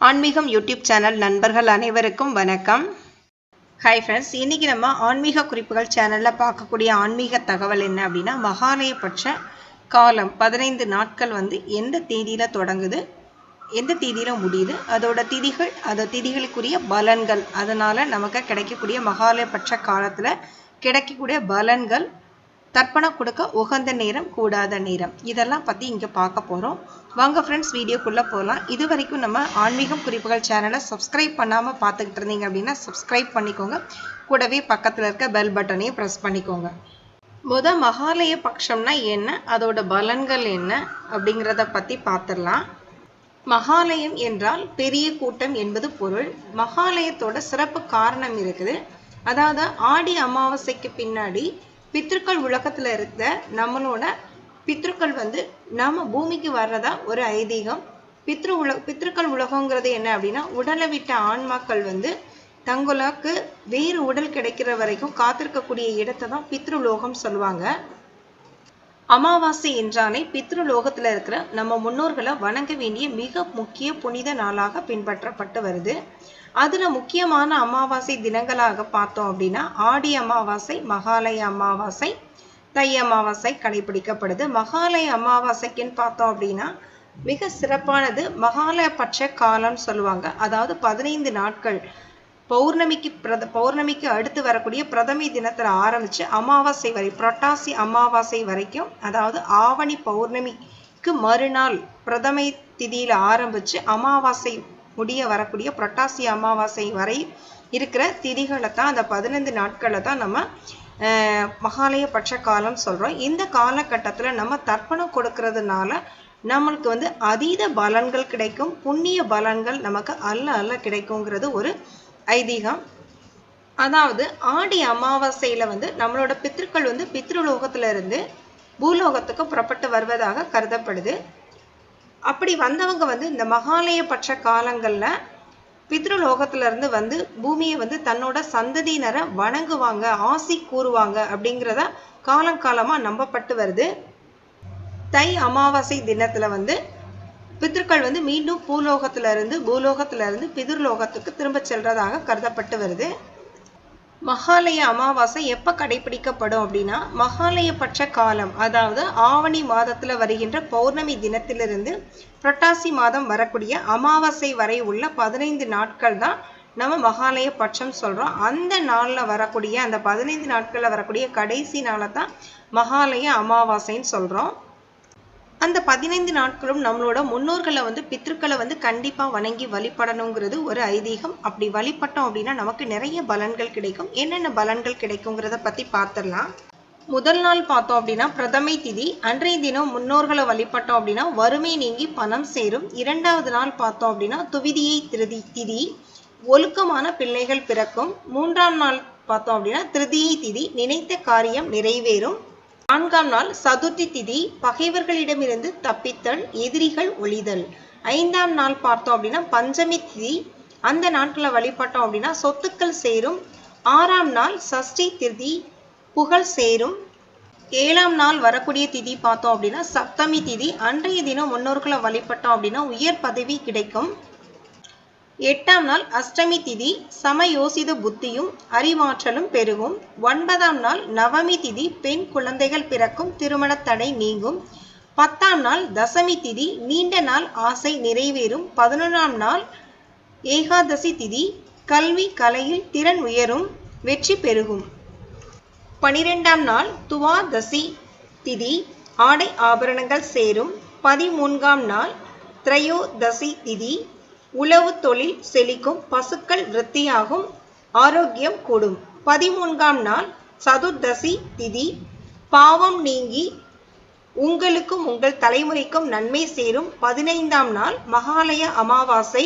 ஆன்மீகம் YouTube channel நண்பர்கள் அனைவருக்கும் வணக்கம். ஹாய் ஃப்ரெண்ட்ஸ் இன்றைக்கி நம்ம ஆன்மீக குறிப்புகள் சேனலில் பார்க்கக்கூடிய ஆன்மீக தகவல் என்ன அப்படின்னா மகாலயபட்ச காலம் பதினைந்து நாட்கள் வந்து எந்த தேதியில் தொடங்குது எந்த தேதியில் முடியுது அதோட திதிகள் அந்த திதிகளுக்குரிய பலன்கள் அதனால் நமக்கு கிடைக்கக்கூடிய மகாலயபட்ச காலத்தில் கிடைக்கக்கூடிய பலன்கள் தர்ப்பணம் கொடுக்க உகந்த நேரம் கூடாத நேரம். இதெல்லாம் பற்றி இங்கே பார்க்க போகிறோம் வாங்க ஃப்ரெண்ட்ஸ் வீடியோக்குள்ளே போகலாம் இது வரைக்கும் நம்ம ஆன்மீகம் குறிப்புகள் சேனலை சப்ஸ்கிரைப் பண்ணாமல் பார்த்துக்கிட்டு இருந்தீங்க அப்படின்னா சப்ஸ்கிரைப் பண்ணிக்கோங்க. கூடவே பக்கத்தில் இருக்க பெல் பட்டனையும் ப்ரெஸ் பண்ணிக்கோங்க. முத மகாலய பட்சம்னா என்ன? அதோட பலன்கள் என்ன? அப்படிங்கிறத பற்றி பார்த்துடலாம். மகாலயம் என்றால் பெரிய கூட்டம் என்பது பொருள். மகாலயத்தோட சிறப்பு காரணம் இருக்குது. அதாவது ஆடி அமாவாசைக்கு பின்னாடி பித்ருக்கள் உலகத்துல இருந்த நம்மளோட பித்ருக்கள் வந்து நாம் பூமிக்கு வர்றதா ஒரு ஐதீகம். பித்ரு உல பித்ருக்கள் உலகங்கிறது என்ன அப்படின்னா உடலை விட்ட ஆன்மாக்கள் வந்து தங்களுக்கு வேறு உடல் கிடைக்கிற வரைக்கும் காத்திருக்கக்கூடிய இடத்தை தான் பித்ருலோகம் சொல்லுவாங்க. அமாவாசை என்றாலே பித்ருலோகத்துல இருக்கிற நம்ம முன்னோர்களை வணங்க வேண்டிய மிக முக்கிய புனித நாளாக பின்பற்றப்பட்டு வருது. அதில் முக்கியமான அமாவாசை தினங்களாக பார்த்தோம் அப்படின்னா ஆடி அமாவாசை மகாலய அமாவாசை தை அமாவாசை கடைபிடிக்கப்படுது. மகாலய அமாவாசைக்குன்னு பார்த்தோம் அப்படின்னா மிக சிறப்பானது மகாலயபட்ச காலம்னு சொல்லுவாங்க. அதாவது பதினைந்து நாட்கள். பௌர்ணமிக்கு பிரத பௌர்ணமிக்கு அடுத்து வரக்கூடிய பிரதமி தினத்தில் ஆரம்பித்து அமாவாசை வரை புரட்டாசி அமாவாசை வரைக்கும் அதாவது ஆவணி பௌர்ணமிக்கு மறுநாள் பிரதமை திதியில் ஆரம்பித்து அமாவாசை முடிய வரக்கூடிய புரட்டாசி அமாவாசை வரை இருக்கிற திதிகளை தான் அந்த பதினைந்து நாட்களை தான் நம்ம மகாலய பட்ச காலம் சொல்கிறோம் இந்த காலகட்டத்தில் நம்ம தர்ப்பணம் கொடுக்கறதுனால நம்மளுக்கு வந்து அதீத பலன்கள் கிடைக்கும். புண்ணிய பலன்கள் நமக்கு அல்ல அல்ல கிடைக்குங்கிறது ஒரு ஐதீகம். அதாவது ஆடி அமாவாசையில் வந்து நம்மளோட பித்திருக்கள் வந்து பித்ருலோகத்திலிருந்து பூலோகத்துக்கு புறப்பட்டு வருவதாக கருதப்படுது. அப்படி வந்தவங்க வந்து இந்த மகாலய பட்ச காலங்களில் பித்ருலோகத்திலேருந்து வந்து பூமியை வந்து தன்னோட சந்ததியினரை வணங்குவாங்க ஆசி கூறுவாங்க அப்படிங்கிறத காலங்காலமாக நம்பப்பட்டு வருது. தை அமாவாசை தினத்தில் வந்து பித்ருக்கள் வந்து மீண்டும் பூலோகத்திலிருந்து இருந்து பூலோகத்துல பிதிர்லோகத்துக்கு திரும்ப செல்றதாக கருதப்பட்டு வருது. மகாலய அமாவாசை எப்போ கடைபிடிக்கப்படும் அப்படின்னா மகாலயபட்ச காலம் அதாவது ஆவணி மாதத்தில் வருகின்ற பௌர்ணமி தினத்திலிருந்து புரட்டாசி மாதம் வரக்கூடிய அமாவாசை வரை உள்ள பதினைந்து நாட்கள் தான் நம்ம மகாலய பட்சம் சொல்கிறோம் அந்த நாளில் வரக்கூடிய அந்த பதினைந்து நாட்களில் வரக்கூடிய கடைசி நாளை தான் மகாலய அமாவாசைன்னு சொல்கிறோம் அந்த பதினைந்து நாட்களும் நம்மளோட முன்னோர்களை வந்து பித்ருக்களை வந்து கண்டிப்பாக வணங்கி வழிபடணுங்கிறது ஒரு ஐதீகம். அப்படி வழிபட்டோம் அப்படின்னா நமக்கு நிறைய பலன்கள் கிடைக்கும். என்னென்ன பலன்கள் கிடைக்குங்கிறத பற்றி பார்த்துடலாம். முதல் நாள் பார்த்தோம் அப்படின்னா பிரதமை திதி. அன்றைய தினம் முன்னோர்களை வழிபட்டோம் அப்படின்னா வறுமை நீங்கி பணம் சேரும். இரண்டாவது நாள் பார்த்தோம் அப்படின்னா துவிதியை திருதி திதி. ஒழுக்கமான பிள்ளைகள் பிறக்கும். மூன்றாம் நாள் பார்த்தோம் அப்படின்னா திருதியை திதி. நினைத்த காரியம் நிறைவேறும். நான்காம் நாள் சதுர்த்தி திதி பகைவர்களிடமிருந்து தப்பித்தல் எதிரிகள் ஒளிதல். ஐந்தாம் நாள் பார்த்தோம் அப்படின்னா பஞ்சமி திதி. அந்த நாட்களை வழிபட்டோம் அப்படின்னா சொத்துக்கள் சேரும். ஆறாம் நாள் சஷ்டி திதி புகழ் சேரும். ஏழாம் நாள் வரக்கூடிய திதி பார்த்தோம் அப்படின்னா சப்தமி திதி. அன்றைய தினம் முன்னோர்களை வழிபட்டோம் அப்படின்னா உயர் பதவி கிடைக்கும். எட்டாம் நாள் அஷ்டமி திதி சமயோசித புத்தியும் அறிவாற்றலும் பெருகும். ஒன்பதாம் நாள் நவமி திதி பெண் குழந்தைகள் பிறக்கும் திருமண தடை நீங்கும். பத்தாம் நாள் தசமி திதி நீண்ட நாள் ஆசை நிறைவேறும். பதினொன்றாம் நாள் ஏகாதசி திதி கல்வி கலையில் திறன் உயரும் வெற்றி பெருகும். பனிரெண்டாம் நாள் துவாதசி திதி ஆடை ஆபரணங்கள் சேரும். பதிமூன்றாம் நாள் திரையோதசி திதி உழவு தொழில் செழிக்கும் பசுக்கள் விருத்தியாகும் ஆரோக்கியம் கூடும். பதிமூன்றாம் நாள் சதுர்தசி திதி. பாவம் நீங்கி உங்களுக்கும் உங்கள் தலைமுறைக்கும் நன்மை சேரும். பதினைந்தாம் நாள் மகாலய அமாவாசை.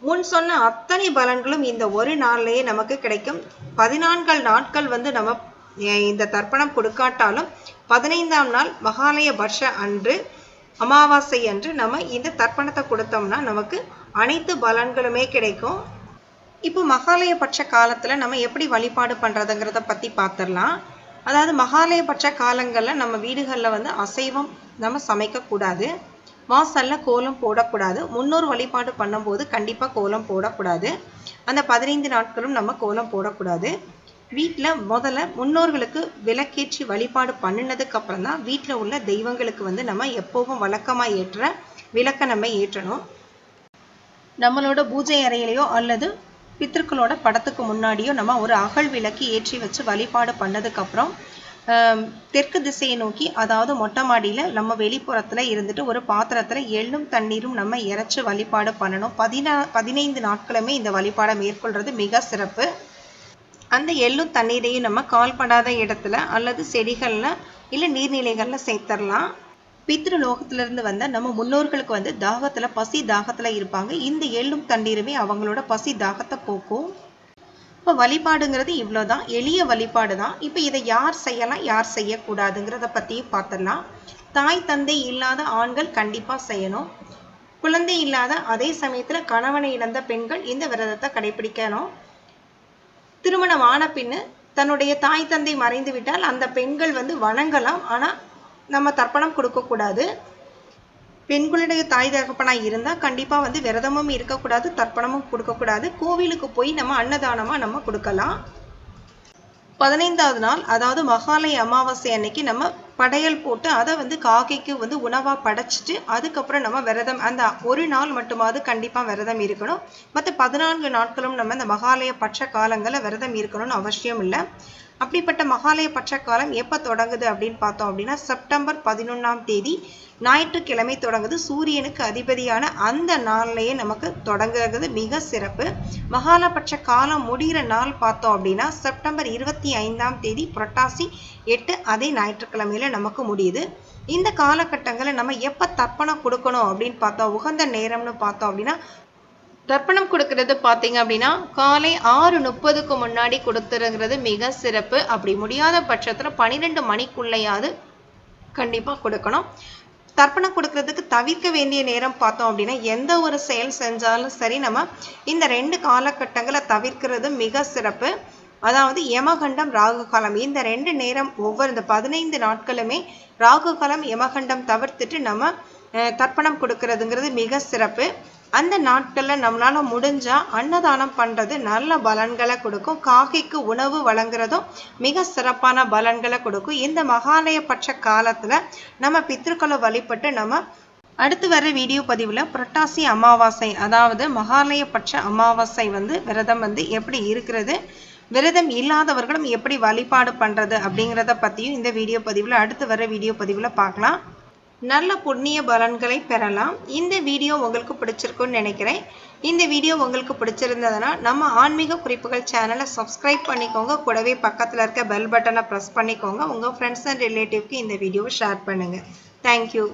முன் சொன்ன அத்தனை பலன்களும் இந்த ஒரு நாள்லயே நமக்கு கிடைக்கும். பதினான்கு நாட்கள் வந்து நம்ம இந்த தர்ப்பணம் கொடுக்காட்டாலும் பதினைந்தாம் நாள் மகாலய பட்ச அன்று அமாவாசை அன்று நம்ம இந்த தர்ப்பணத்தை கொடுத்தோம்னா நமக்கு அனைத்து பலன்களுமே கிடைக்கும். இப்போ மகாலயபட்ச காலத்தில் நம்ம எப்படி வழிபாடு பண்ணுறதுங்கிறத பற்றி பார்த்துடலாம் அதாவது மகாலயபட்ச காலங்களில் நம்ம வீடுகளில் வந்து அசைவம் நம்ம சமைக்கக்கூடாது வாசலில் கோலம் போடக்கூடாது. முன்னோர் வழிபாடு பண்ணும்போது கண்டிப்பாக கோலம் போடக்கூடாது. அந்த பதினைந்து நாட்களும் நம்ம கோலம் போடக்கூடாது. வீட்டில் முதல்ல முன்னோர்களுக்கு விளக்கேற்றி வழிபாடு பண்ணினதுக்கு அப்புறம் தான் வீட்டில் உள்ள தெய்வங்களுக்கு வந்து நம்ம எப்போவும் வழக்கமாக ஏற்ற விளக்க நம்ம ஏற்றணும். நம்மளோட பூஜை அறையிலையோ அல்லது பித்திருக்களோட படத்துக்கு முன்னாடியோ நம்ம ஒரு அகல் விளக்கு ஏற்றி வச்சு வழிபாடு பண்ணதுக்கப்புறம் தெற்கு திசையை நோக்கி அதாவது மொட்டை மாடியில் நம்ம வெளிப்புறத்தில் இருந்துட்டு ஒரு பாத்திரத்தில் எள்ளும் தண்ணீரும் நம்ம இறைச்சி வழிபாடு பண்ணணும். பதினா பதினைந்து நாட்களுமே இந்த வழிபாடை மேற்கொள்வது மிக சிறப்பு. அந்த எள்ளும் தண்ணீரையும் நம்ம கால்படாத இடத்துல அல்லது செடிகளில் இல்லை நீர்நிலைகளில் சேர்த்துடலாம் பித்ருலோகத்திலிருந்து வந்த நம்ம முன்னோர்களுக்கு வந்து தாகத்தில் பசி தாகத்தில் இருப்பாங்க. இந்த எள்ளும் தண்ணீருமே அவங்களோட பசி தாகத்தை போக்கும். இப்போ வழிபாடுங்கிறது இவ்வளோதான் எளிய வழிபாடு தான் இப்போ இதை யார் செய்யலாம் யார் செய்யக்கூடாதுங்கிறத பற்றியும் பார்த்துடலாம் தாய் தந்தை இல்லாத ஆண்கள் கண்டிப்பாக செய்யணும். குழந்தை இல்லாத அதே சமயத்தில் கணவனை இழந்த பெண்கள் இந்த விரதத்தை கடைபிடிக்கணும். திருமணம் ஆன பின்னு தன்னுடைய தாய் தந்தை மறைந்து விட்டால் அந்த பெண்கள் வந்து வணங்கலாம். ஆனால் நம்ம தர்ப்பணம் கொடுக்கக்கூடாது பெண்களுடைய தாய் தகப்பனாக இருந்தால் கண்டிப்பாக வந்து விரதமும் இருக்கக்கூடாது தர்ப்பணமும் கொடுக்கக்கூடாது கோவிலுக்கு போய் நம்ம அன்னதானமாக நம்ம கொடுக்கலாம். பதினைந்தாவது நாள் அதாவது மகாலய அமாவாசை அன்னைக்கு நம்ம படையல் போட்டு அதை வந்து காக்கைக்கு வந்து உணவாக படைச்சிட்டு அதுக்கப்புறம் நம்ம விரதம் அந்த ஒரு நாள் மட்டுமாவது கண்டிப்பாக விரதம் இருக்கணும். மற்ற பதினான்கு நாட்களும் நம்ம இந்த மகாலய பட்ச காலங்களில் விரதம் இருக்கணும்னு அவசியம் இல்லை. அப்படிப்பட்ட மகாலய பட்ச காலம் எப்போ தொடங்குது அப்படின்னு பார்த்தோம் அப்படின்னா செப்டம்பர் பதினொன்றாம் தேதி ஞாயிற்றுக்கிழமை தொடங்குது. சூரியனுக்கு அதிபதியான அந்த நாள்லயே நமக்கு தொடங்குறது மிக சிறப்பு. மகாலபட்ச காலம் முடிகிற நாள் பார்த்தோம் அப்படின்னா செப்டம்பர் இருபத்தி ஐந்தாம் தேதி புரட்டாசி எட்டு அதே ஞாயிற்றுக்கிழமையில நமக்கு முடியுது. இந்த காலகட்டங்களில் நம்ம எப்போ தர்ப்பணம் கொடுக்கணும் அப்படின்னு பார்த்தோம் உகந்த நேரம்னு பார்த்தோம் அப்படின்னா தர்ப்பணம் கொடுக்கறது பார்த்தீங்க அப்படின்னா காலை ஆறு முப்பதுக்கு முன்னாடி கொடுத்துருங்கிறது மிக சிறப்பு. அப்படி முடியாத பட்சத்தில் பன்னிரெண்டு மணிக்குள்ளையாவது கண்டிப்பாக கொடுக்கணும். தர்ப்பணம் கொடுக்கறதுக்கு தவிர்க்க வேண்டிய நேரம் பார்த்தோம் அப்படின்னா எந்த ஒரு செயல் செஞ்சாலும் சரி நம்ம இந்த ரெண்டு காலகட்டங்களை தவிர்க்கிறது மிக சிறப்பு. அதாவது யமகண்டம் ராகு காலம் இந்த ரெண்டு நேரம் ஒவ்வொரு இந்த பதினைந்து நாட்களுமே ராகு காலம் யமகண்டம் தவிர்த்துட்டு நம்ம தர்ப்பணம் கொடுக்கறதுங்கிறது மிக சிறப்பு. அந்த நாட்களில் நம்மளால முடிஞ்சா அன்னதானம் பண்றது நல்ல பலன்களை கொடுக்கும். காக்கைக்கு உணவு வழங்குறதும் மிக சிறப்பான பலன்களை கொடுக்கும். இந்த மகாலய பட்ச காலத்துல நம்ம பித்திருக்களை வழிபட்டு நம்ம அடுத்து வர வீடியோ பதிவில் புரட்டாசி அமாவாசை அதாவது மகாலய பட்ச அமாவாசை வந்து விரதம் வந்து எப்படி இருக்கிறது விரதம் இல்லாதவர்களும் எப்படி வழிபாடு பண்றது அப்படிங்கிறத பற்றியும் இந்த வீடியோ பதிவில் அடுத்து வர வீடியோ பதிவில் பார்க்கலாம். நல்ல புண்ணிய பலன்களை பெறலாம். இந்த வீடியோ உங்களுக்கு பிடிச்சிருக்குன்னு நினைக்கிறேன். இந்த வீடியோ உங்களுக்கு பிடிச்சிருந்ததுன்னா நம்ம ஆன்மீக குறிப்புகள் சேனலை சப்ஸ்கிரைப் பண்ணிக்கோங்க. கூடவே பக்கத்தில் இருக்க பெல் பட்டனை ப்ரெஸ் பண்ணிக்கோங்க. உங்கள் ஃப்ரெண்ட்ஸ் அண்ட் ரிலேட்டிவ்க்கு இந்த வீடியோவை ஷேர் பண்ணுங்கள் தேங்க்யூ